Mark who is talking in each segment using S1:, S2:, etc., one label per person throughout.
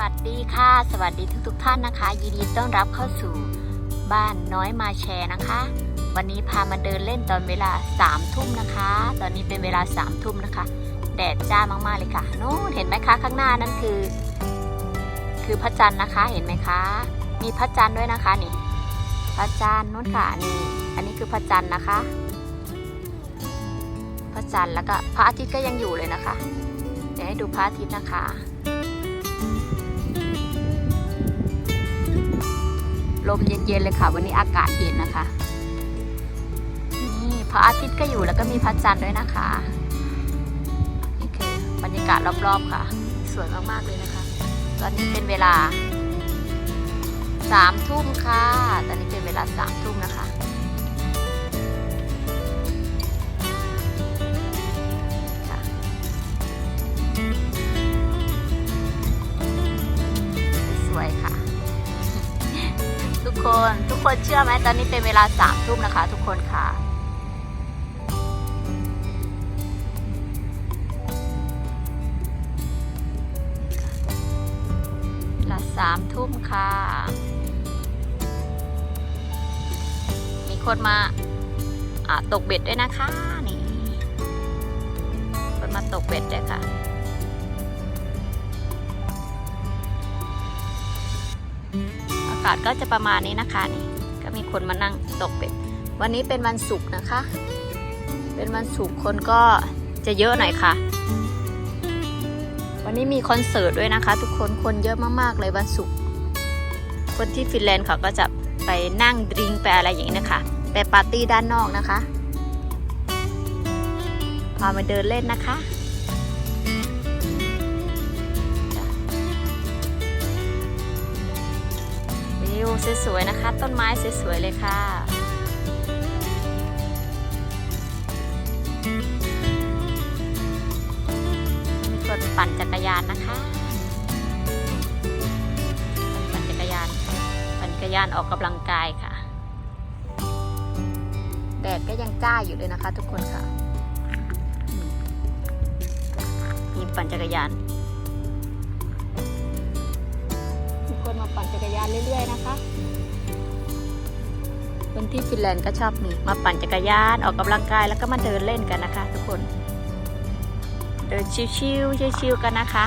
S1: วัสดีค่ะ สวัสดีทุกทท่านนะคะ ยินดีต้อนรับเข้าสู่บ้านน้อยมาแชร์นะคะ วันนี้พามาเดินเล่นตอนเวลา3ามทุ่มนะคะ ตอนนี้เป็นเวลา3ามทุ่มนะคะ แดดจ้ามากๆเลยค่ะนู้นเห็นไหมคะข้างหน้านั่นคือ คือพระจันทร์นะคะเห็นไหมคะ มีพระจันทร์ด้วยนะคะนี่ พระจันทร์นู้นค่ะนี่อันนี้คือพระจันทร์นะคะ พระจันทร์แล้วก็พระอาทิตย์ก็ยังอยู่เลยนะคะ เดี๋ยวให้ดูพระอาทิตย์นะคะ ลมเย็นๆเลยค่ะ วันนี้อากาศเย็นนะคะนี่พระอาทิตย์ก็อยู่แล้วก็มีพระจันทร์ด้วยนะคะนี่คือบรรยากาศรอบๆค่ะ สวยมากๆเลยนะคะ ตอนนี้เป็นเวลาสามทุ่มค่ะ ตอนนี้เป็นเวลาสามทุ่มนะคะค่ะ คน ทุกคนเชื่อไหมตอนนี้เป็นเวลาสามทุ่มนะคะทุกคนค่ะลาสามทุ่มค่ะ มีคนมาอ่าตกเบ็ดด้วยนะคะนี่คนมาตกเบ็ดด้วยค่ะากาศก็จะประมาณนี้นะคะนี่ก็มีคนมานั่งตกเบ็ด วันนี้เป็นวันศุกร์นะคะ เป็นวันศุกร์คนก็จะเยอะหน่อยค่ะ วันนี้มีคอนเสิร์ตด้วยนะคะ ทุกคนคนเยอะมากๆเลยวันศุกร์คนที่ฟินแลนด์เขาก็จะไปนั่งดริงไปอะไรอย่างนี้นะคะไปปาร์ตี้ด้านนอกนะคะพามาเดินเล่นนะคะ สวยๆนะคะ ต้นไม้สวยๆเลยค่ะมีคนปั่นจักรยานนะคะ ปั่นจักรยาน ปั่นจักรยานออกกำลังกายค่ะ แดดก็ยังจ้าอยู่เลยนะคะทุกคนค่ะ มีปั่นจักรยาน มีคนมาปั่นจักรยานเรื่อยๆนะคะ คนที่ฟินแลนด์ก็ชอบมีมาปั่นจักรยานออกกำลังกายแล้วก็มาเดินเล่นกันนะคะ ทุกคน เดินชิวๆชิวๆกันนะคะ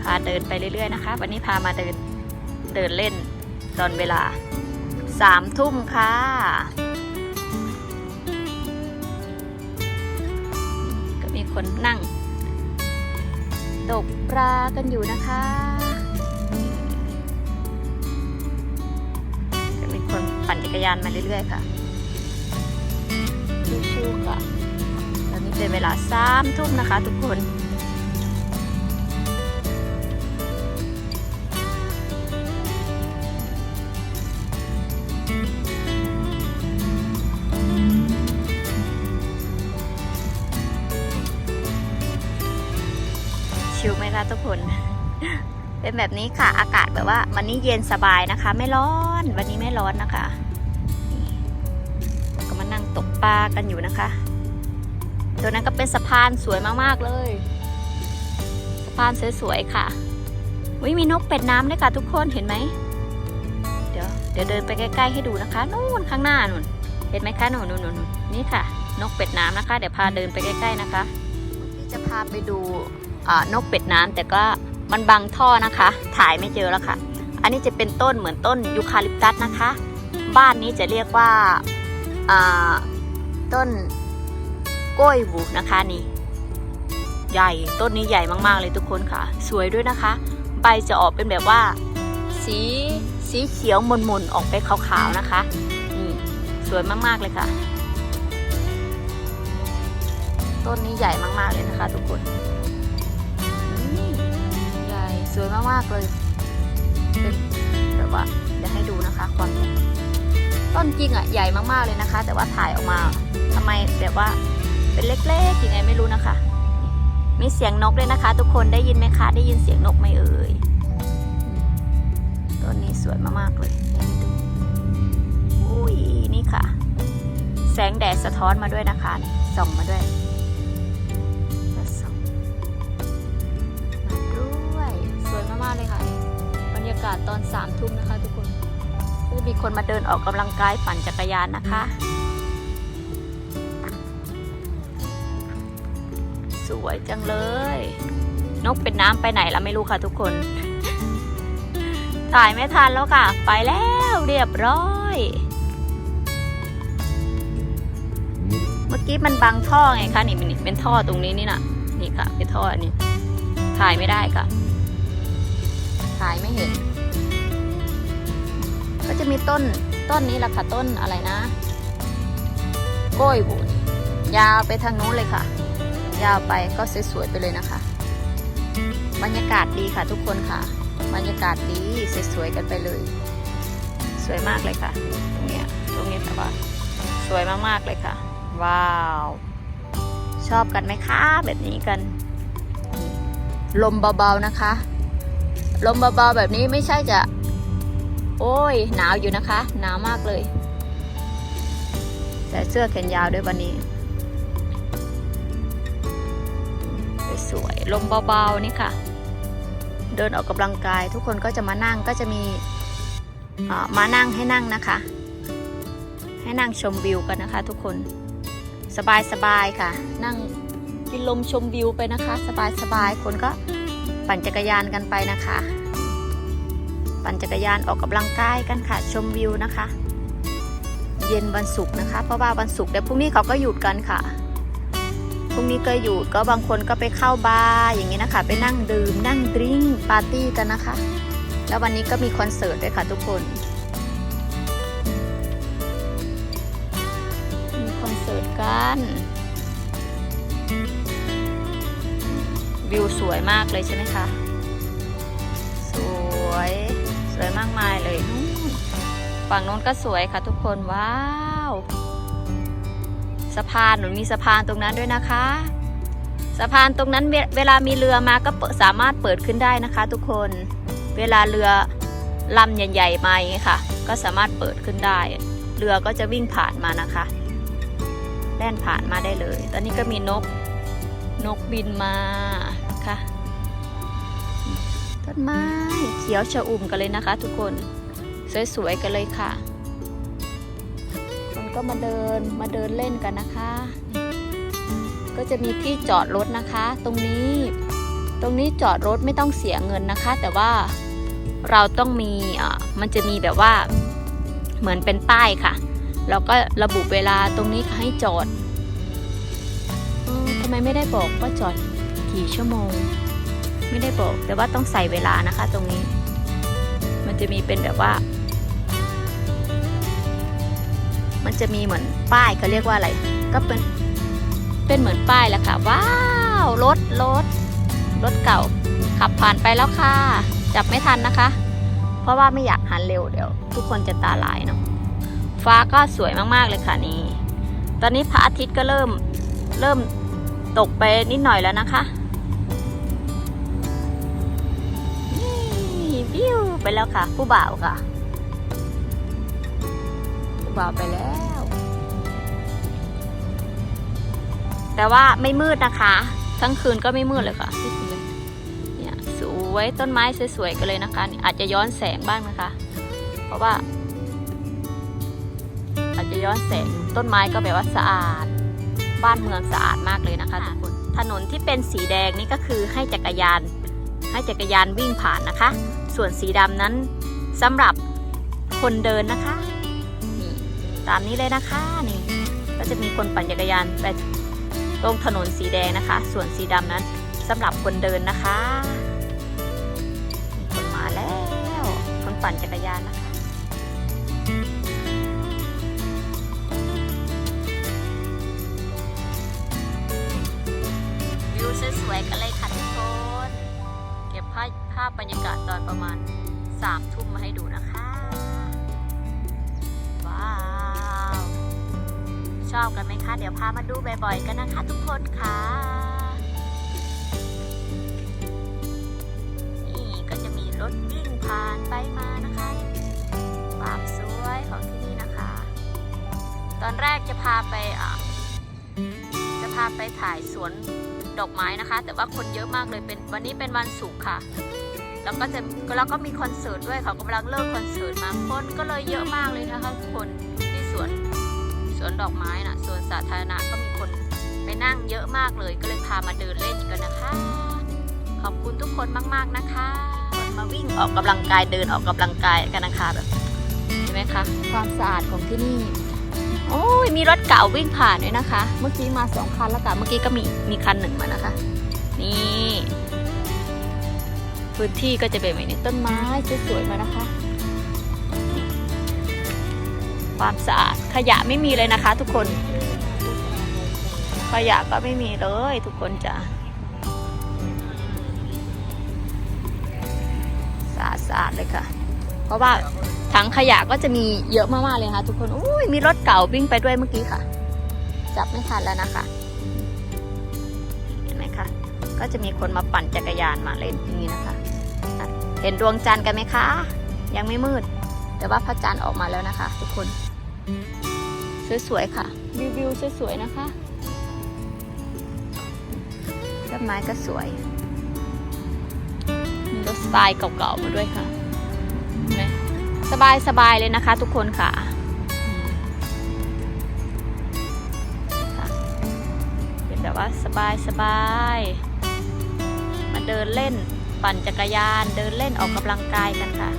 S1: พาเดินไปเรื่อยๆนะคะ วันนี้พามาเดินเดินเล่นตอนเวลาสามทุ่มค่ะก็มีคนนั่ง ตกปลากันอยู่นะคะจะมีคนปั่นจักรยานมาเรื่อยๆค่ะชิวๆค่ะตอนนี้เป็นเวลาสามทุ่มนะคะทุกคน ชิลไหมคะทุกคน เป็นแบบนี้ค่ะ อากาศแบบว่า วันนี้เย็นสบายนะคะ ไม่ร้อน วันนี้ไม่ร้อนนะคะก็มานั่งตกปลากันอยู่นะคะ ตัวนั้นก็เป็นสะพานสวยมากๆเลย สะพานสวยๆค่ะวิมีนกเป็ดน้ำด้วยค่ะทุกคนเห็นไหม เดี๋ยวเดี๋ยวเดินไปใกล้ๆให้ดูนะคะนู่นข้างหน้านู่น เห็นไหมคะนู่นนู่นนู่นนี่ค่ะ นกเป็ดน้ำนะคะ เดี๋ยวพาเดินไปใกล้ๆนะคะที่จะพาไปดู นกเป็ดน้ำแต่ก็มันบังท่อนะคะ ถ่ายไม่เจอแล้วค่ะ อันนี้จะเป็นต้นเหมือนต้นยูคาลิปตัสนะคะ บ้านนี้จะเรียกว่าต้นกล้วยหูนะคะนี่ใหญ่ต้นนี้ใหญ่มากๆเลยทุกคนค่ะ สวยด้วยนะคะ ใบจะออกเป็นแบบว่า สีสีเขียวมนๆออกไปขาวๆนะคะนี่สวยมากๆเลยค่ะ ต้นนี้ใหญ่มากๆเลยนะคะ ทุกคน สวยมากๆเลยเป็นแบบว่าเดี๋ยวให้ดูนะคะความต้นจริงอะใหญ่มากๆเลยนะคะ แต่ว่าถ่ายออกมาทำไมแบบว่าเป็นเล็กๆยังไงไม่รู้นะคะ มีเสียงนกเลยนะคะ ทุกคนได้ยินไหมคะ ได้ยินเสียงนกไหมเอ่ยต้นนี้สวยมากๆเลยอุ้ยนี่ค่ะ แสงแดดสะท้อนมาด้วยนะคะส่องมาด้วยากาศตอนสามทุ่มนะคะทุกคนก็จะมีคนมาเดินออกกำลังกายปั่นจักรยานนะคะ สวยจังเลย นกเป็นน้ำไปไหนแล้วไม่รู้ค่ะทุกคน ถ่ายไม่ทันแล้วค่ะ ไปแล้วเรียบร้อย เมื่อกี้มันบังท่อไงคะนี่เป็นท่อตรงนี้นี่นะนี่ค่ะเป็นท่ออันนี้ถ่ายไม่ได้ค่ะายไม่เห็น ก็จะมีต้นต้นนี้แหละค่ะต้นอะไรนะโก้ยบุญยาวไปทางนู้นเลยค่ะ ยาวไปก็สวยๆไปเลยนะคะ บรรยากาศดีค่ะทุกคนค่ะ บรรยากาศดีสวยๆกันไปเลย สวยมากเลยค่ะ ตรงเนี้ยตรงนี้แบบว่าสวยมากๆเลยค่ะ ว้าว ชอบกันไหมคะแบบนี้กัน ลมเบาๆนะคะ ลมเบาๆแบบนี้ไม่ใช่จะ โอ้ย หนาวอยู่นะคะ หนาวมากเลย ใส่เสื้อแขนยาวด้วยวันนี้สวยๆลมเบาๆนี่ค่ะ เดินออกกำลังกาย ทุกคนก็จะมานั่งก็จะมีมานั่งให้นั่งนะคะ ให้นั่งชมวิวกันนะคะ ทุกคนสบายๆค่ะ นั่งกินลมชมวิวไปนะคะ สบายๆคนก็ ปั่นจักรยานกันไปนะคะ ปั่นจักรยานออกกำลังกายกันค่ะ ชมวิวนะคะ เย็นวันศุกร์นะคะ เพราะว่าวันศุกร์เดี๋ยวพรุ่งนี้เขาก็หยุดกันค่ะพรุ่งนี้ก็หยุดก็บางคนก็ไปเข้าบาร์อย่างนี้นะคะ ไปนั่งดื่ม นั่งดริ้งปาร์ตี้กันนะคะ แล้ววันนี้ก็มีคอนเสิร์ตด้วยค่ะทุกคนมีคอนเสิร์ตกัน วิวสวยมากเลยใช่ไหมคะ สวย สวยมากมายเลยนู่นฝั่งโน้นก็สวยค่ะทุกคน ว้าว สะพานหนูมีสะพานตรงนั้นด้วยนะคะ สะพานตรงนั้นเวเวลามีเรือมาก็สามารถเปิดขึ้นได้นะคะ ทุกคน เวลาเรือลำใหญ่ๆมาอย่างนี้ค่ะ ก็สามารถเปิดขึ้นได้ เรือก็จะวิ่งผ่านมานะคะ แล่นผ่านมาได้เลย ตอนนี้ก็มีนก นกบินมาค่ะต้นไม้เขียวชอุ่มกันเลยนะคะ ทุกคนสวยๆกันเลยค่ะคนก็มาเดินมาเดินเล่นกันนะคะ ก็จะมีที่จอดรถนะคะ ตรงนี้ตรงนี้จอดรถไม่ต้องเสียเงินนะคะ แต่ว่าเราต้องมีอ่ามันจะมีแบบว่าเหมือนเป็นป้ายค่ะ แล้วก็ระบุเวลาตรงนี้ให้จอด ไมไม่ได้บอกว่าจอดกี่ชั่วโมง ไม่ได้บอก แต่ว่าต้องใส่เวลานะคะตรงนี้ มันจะมีเป็นแบบว่า มันจะมีเหมือนป้ายเขาเรียกว่าอะไร ก็เป็น เป็นเหมือนป้ายแหละค่ะ ว้าว รถ รถ รถเก่า ขับผ่านไปแล้วค่ะ จับไม่ทันนะคะ เพราะว่าไม่อยากหันเร็วเดี๋ยว ทุกคนจะตาลายเนาะ ฟ้าก็สวยมากๆเลยค่ะนี่ ตอนนี้พระอาทิตย์ก็เริ่ม เริ่ม ตกไปนิดหน่อยแล้วนะคะนี่วิวไปแล้วค่ะ ผู้บ่าวค่ะ ผู้บ่าวไปแล้ว แต่ว่าไม่มืดนะคะทั้งคืนก็ไม่มืดเลยค่ะพี่คุณเลยเนี่ยสวยต้นไม้สวยๆกันเลยนะคะอาจจะย้อนแสงบ้างนะคะ เพราะว่า อาจจะย้อนแสงต้นไม้ก็แบบว่าสะอาด บ้านเมืองสะอาดมากเลยนะคะทุกคนถนนที่เป็นสีแดงนี่ก็คือให้จักรยาน ให้จักรยานวิ่งผ่านนะคะ ส่วนสีดำนั้นสำหรับคนเดินนะคะนี่ตามนี้เลยนะคะนี่ก็จะมีคนปั่นจักรยานไปตรงถนนสีแดงนะคะ ส่วนสีดำนั้นสำหรับคนเดินนะคะมีคนมาแล้ว คนปั่นจักรยานนะคะ วิวสวยๆกันเลยค่ะทุกคน เก็บภาพภาพบรรยากาศตอนประมาณสามทุ่มมาให้ดูนะคะ ว้าว ชอบกันไหมคะ เดี๋ยวพามาดูบ่อยๆกันนะคะทุกคนค่ะ นี่ก็จะมีรถวิ่งผ่านไปมานะคะความสวยของที่นี่นะคะ ตอนแรกจะพาไปอะจะพาไปถ่ายสวน ดอกไม้นะคะ แต่ว่าคนเยอะมากเลยเป็นวันนี้เป็นวันศุกร์ค่ะ แล้วก็จะแล้วก็มีคอนเสิร์ตด้วยเขากำลังเลิกคอนเสิร์ตมาคนก็เลยเยอะมากเลยนะคะทุกคนที่สวนสวนดอกไม้น่ะสวนสาธารณะก็มีคนไปนั่งเยอะมากเลย ก็เลยพามาเดินเล่นกันนะคะ ขอบคุณทุกคนมาก ๆนะคะคนมาวิ่งออกกำลังกายเดินออกกำลังกายกันนะคะแบบเห็นไหมคะความสะอาดของที่นี่ โอ้ยมีรถเก่าวิ่งผ่านด้วยนะคะ เมื่อกี้มาสองคันแล้วค่ะเมื่อกี้ก็มีมีคันหนึ่งมานะคะ นี่พื้นที่ก็จะเป็นแบบนี้ต้นไม้สวยๆมานะคะ ความสะอาดขยะไม่มีเลยนะคะ ทุกคน ขยะก็ไม่มีเลย ทุกคนจ้ะสะอาดสะอาดเลยค่ะ ราะว่าถังขยะก็จะมีเยอะมากๆเลยค่ะทุกคนอุ้ยมีรถเก่าวิ่งไปด้วยเมื่อกี้ค่ะ จับไม่ทันแล้วนะคะเห็นไหมคะก็จะมีคนมาปั่นจักรยานมาเล่นอย่างนี้นะคะะเห็นดวงจันทร์กันไหมคะ ยังไม่มืด แต่ว่าพระจันทร์ออกมาแล้วนะคะ ทุกคน สวยๆค่ะวิววิวๆสวยๆนะคะต้นไม้ก็สวยมีรถสไตล์เก่าๆมาด้วยค่ะ สบายๆเลยนะคะทุกคนค่ะ เป็นแบบว่าสบายสบาย มาเดินเล่นปั่นจักรยานเดินเล่นออกกำลังกายกันค่ะ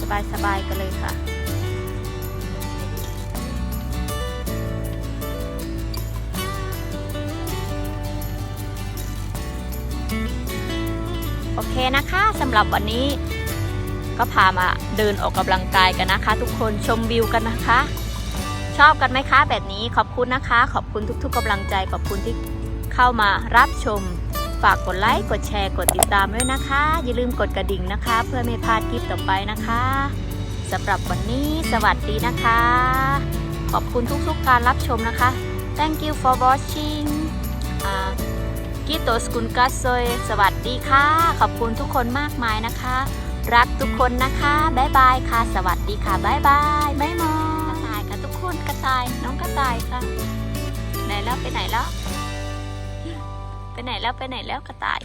S1: สบายสบายกันเลยค่ะโอเคนะคะสำหรับวันนี้ ก็พามาเดินออกกำลังกายกันนะคะ ทุกคนชมวิวกันนะคะ ชอบกันไหมคะ แบบนี้ขอบคุณนะคะ ขอบคุณทุก ๆกำลังใจขอบคุณที่เข้ามารับชม ฝากกดไลค์กดแชร์กดติดตามด้วยนะคะ อย่าลืมกดกระดิ่งนะคะ เพื่อไม่พลาดคลิปต่อไปนะคะสำหรับวันนี้สวัสดีนะคะ ขอบคุณทุกๆการรับชมนะคะ thank you for watching กิโตสกุลกัสโซยสวัสดีค่ะ ขอบคุณทุกคนมากมายนะคะ รักทุกคนนะคะบ๊ายบายค่ะ สวัสดีค่ะบ๊ายบายบายมอกระต่ายค่ะทุกคนกระต่ายน้องกระต่ายค่ะไหนแล้วไปไหนแล้ว ไปไหนแล้วไปไหนแล้วกระต่าย